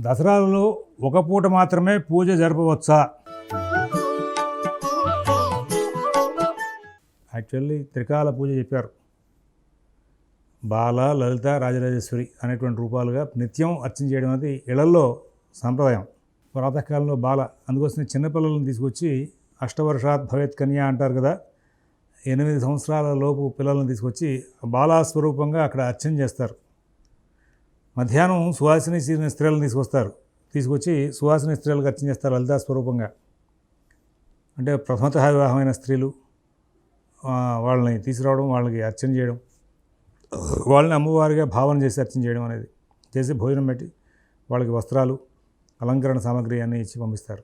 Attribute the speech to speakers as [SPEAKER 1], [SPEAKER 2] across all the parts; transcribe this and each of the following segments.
[SPEAKER 1] దసరాలలో ఒక పూట మాత్రమే పూజ జరపవచ్చా? యాక్చువల్లీ త్రికాల పూజ చెప్పారు. బాల లలిత రాజరాజేశ్వరి అనేటువంటి రూపాలుగా నిత్యం అర్చన చేయడం అనేది ఇళ్ళలో సాంప్రదాయం. ప్రాతకాలంలో బాల అందుకోసం చిన్నపిల్లలను తీసుకొచ్చి అష్టవర్షాత్ భవేత్ కన్యా అంటారు కదా ఎనిమిది సంవత్సరాల లోపు పిల్లలను తీసుకొచ్చి బాలా స్వరూపంగా అక్కడ అర్చన చేస్తారు. మధ్యాహ్నం సువాసిని చీరిన స్త్రీలను తీసుకొస్తారు. తీసుకొచ్చి సువాసిని స్త్రీలకు అర్చన చేస్తారు లలితా స్వరూపంగా. అంటే ప్రథమత వివాహమైన స్త్రీలు వాళ్ళని తీసుకురావడం వాళ్ళకి అర్చన చేయడం వాళ్ళని అమ్మవారిగా భావన చేసి అర్చన చేయడం అనేది చేసి భోజనం పెట్టి వాళ్ళకి వస్త్రాలు అలంకరణ సామాగ్రి అన్నీ ఇచ్చి పంపిస్తారు.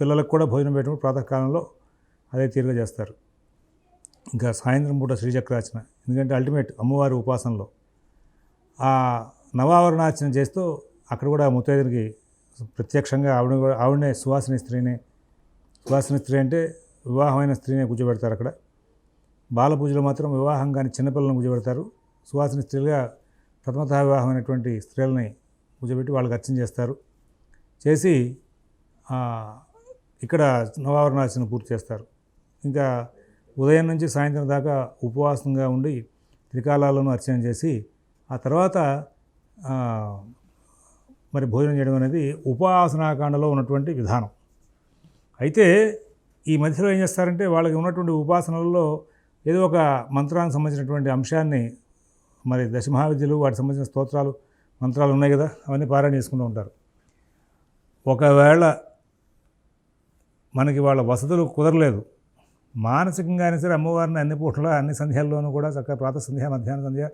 [SPEAKER 1] పిల్లలకు కూడా భోజనం పెట్టినప్పుడు ప్రాతకాలంలో అదే తీరుగా చేస్తారు. ఇంకా సాయంత్రం పూట శ్రీచక్రార్చన. ఎందుకంటే అల్టిమేట్ అమ్మవారి ఉపాసనలో ఆ నవావరణార్చన చేస్తూ అక్కడ కూడా ముత్తైదునికి ప్రత్యక్షంగా ఆవిడ కూడా- ఆవిడనే సువాసిని స్త్రీనే సువాసిని స్త్రీ అంటే వివాహమైన స్త్రీనే కూర్చోబెడతారు అక్కడ. బాల పూజలో మాత్రం వివాహం కానీ చిన్నపిల్లలను కూర్చోబెడతారు. సువాసిని స్త్రీలుగా ప్రథమత వివాహమైనటువంటి స్త్రీలని కూర్చోబెట్టి వాళ్ళకి అర్చన చేస్తారు. చేసి ఇక్కడ నవావరణార్చన పూర్తి చేస్తారు. ఇంకా ఉదయం నుంచి సాయంత్రం దాకా ఉపవాసంగా ఉండి త్రికాలాలను అర్చన చేసి ఆ తర్వాత మరి భోజనం చేయడం అనేది ఉపాసనాకాండలో ఉన్నటువంటి విధానం. అయితే ఈ మధ్యలో ఏం చేస్తారంటే వాళ్ళకి ఉన్నటువంటి ఉపాసనలలో ఏదో ఒక మంత్రానికి సంబంధించినటువంటి అంశాన్ని మరి దశమహావిద్యలు వాటికి సంబంధించిన స్తోత్రాలు మంత్రాలు ఉన్నాయి కదా అవన్నీ పారాయణ చేసుకుంటూ ఉంటారు. ఒకవేళ మనకి వాళ్ళ వసతులు కుదరలేదు మానసికంగా అయినా సరే అమ్మవారిని అన్ని పూటల అన్ని సంధ్యాల్లోనూ కూడా చక్కగా ప్రాత సంధ్య మధ్యాహ్న సంధ్య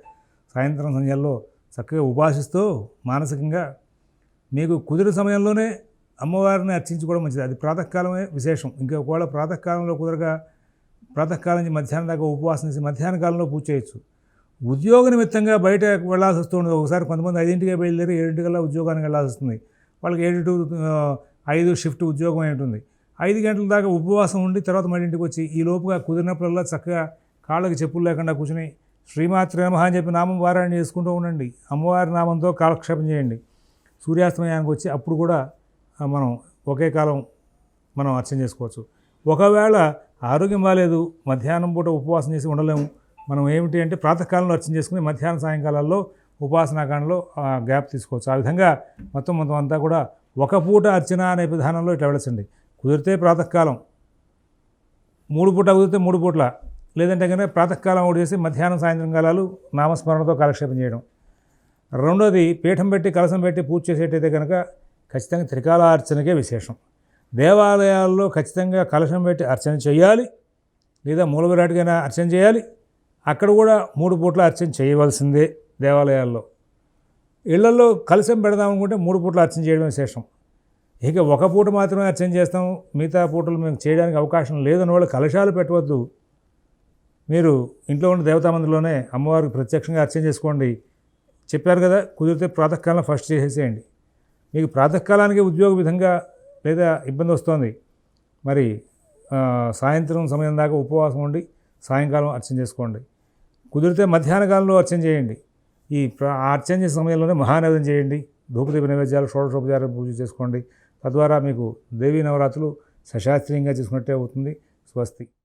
[SPEAKER 1] సాయంత్రం సంధ్యల్లో చక్కగా ఉపాసిస్తూ మానసికంగా మీకు కుదిరి సమయంలోనే అమ్మవారిని అర్చించుకోవడం మంచిది. అది ప్రాతకాలమే విశేషం. ఇంకా ఒకవేళ ప్రాతకాలంలో కుదరగా ప్రాతకాలం నుంచి మధ్యాహ్నం దాకా ఉపవాసం చేసి మధ్యాహ్న కాలంలో పూజ చేయొచ్చు. ఉద్యోగ నిమిత్తంగా బయట వెళ్ళాల్సి వస్తుంది ఒకసారి కొంతమంది ఐదింటికి బయలుదేరి ఏడింటికల్లా ఉద్యోగానికి వెళ్ళాల్సి వస్తుంది. వాళ్ళకి ఏడు టు ఐదు షిఫ్ట్ ఉద్యోగం అయి ఉంటుంది. ఐదు గంటల దాకా ఉపవాసం ఉండి తర్వాత మళ్ళీ ఇంటికి వచ్చి ఈ లోపుగా కుదిరినప్పుడల్లా చక్కగా కాళ్ళకి చెప్పులు లేకుండా కూర్చుని శ్రీమాత్రి నమ అని చెప్పి నామం వారాయణ చేసుకుంటూ ఉండండి. అమ్మవారి నామంతో కాలక్షేపం చేయండి. సూర్యాస్తమయానికి వచ్చి అప్పుడు కూడా మనం ఒకే కాలం మనం అర్చన చేసుకోవచ్చు. ఒకవేళ ఆరోగ్యం బాగాలేదు మధ్యాహ్నం పూట ఉపవాసం చేసి ఉండలేము మనం ఏమిటి అంటే ప్రాతకాలంలో అర్చన చేసుకుని మధ్యాహ్నం సాయంకాలాల్లో ఉపాసనాకాండలో గ్యాప్ తీసుకోవచ్చు. ఆ విధంగా మొత్తం మొత్తం అంతా కూడా ఒక పూట అర్చన అనే విధానంలో ఇట్లా వెళ్ళచ్చండి. కుదిరితే ప్రాతకాలం మూడు పూట కుదిరితే మూడు పూట్ల లేదంటే కనుక ప్రాతకాలం ఒకటి చేసి మధ్యాహ్నం సాయంత్రం కాలాలు నామస్మరణతో కాలక్షేపం చేయడం. రెండోది పీఠం పెట్టి కలసం పెట్టి పూజ చేసేటైతే కనుక ఖచ్చితంగా త్రికాల అర్చనకే విశేషం. దేవాలయాల్లో ఖచ్చితంగా కలశం పెట్టి అర్చన చేయాలి లేదా మూలవిరాటికైనా అర్చన చేయాలి అక్కడ కూడా మూడు పూట్ల అర్చన చేయవలసిందే దేవాలయాల్లో. ఇళ్ళలో కలశం పెడదాం అనుకుంటే మూడు పూట్ల అర్చన చేయడం విశేషం. ఇక ఒక పూట మాత్రమే అర్చన చేస్తాం మిగతా పూటలు మేము చేయడానికి అవకాశం లేదని వాళ్ళు కలశాలు పెట్టవద్దు. మీరు ఇంట్లో ఉన్న దేవతా మందిరంలోనే అమ్మవారికి ప్రత్యక్షంగా అర్చన చేసుకోండి. చెప్పారు కదా కుదిరితే ప్రాతకాలం ఫస్ట్ చేసేసేయండి మీకు ప్రాతకాలానికి ఉద్యోగ విధంగా లేదా ఇబ్బంది వస్తుంది. మరి సాయంత్రం సమయం దాకా ఉపవాసం ఉండి సాయంకాలం అర్చన చేసుకోండి. కుదిరితే మధ్యాహ్న కాలంలో అర్చన చేయండి. ఈ అర్చన చేసే సమయంలోనే మహానైవేద్యం చేయండి. ధూపదీప నైవేద్యాలు షోడశోపచారం పూజ చేసుకోండి. తద్వారా మీకు దేవీ నవరాత్రులు సశాస్త్రీయంగా చేసుకున్నట్టే అవుతుంది. స్వస్తి.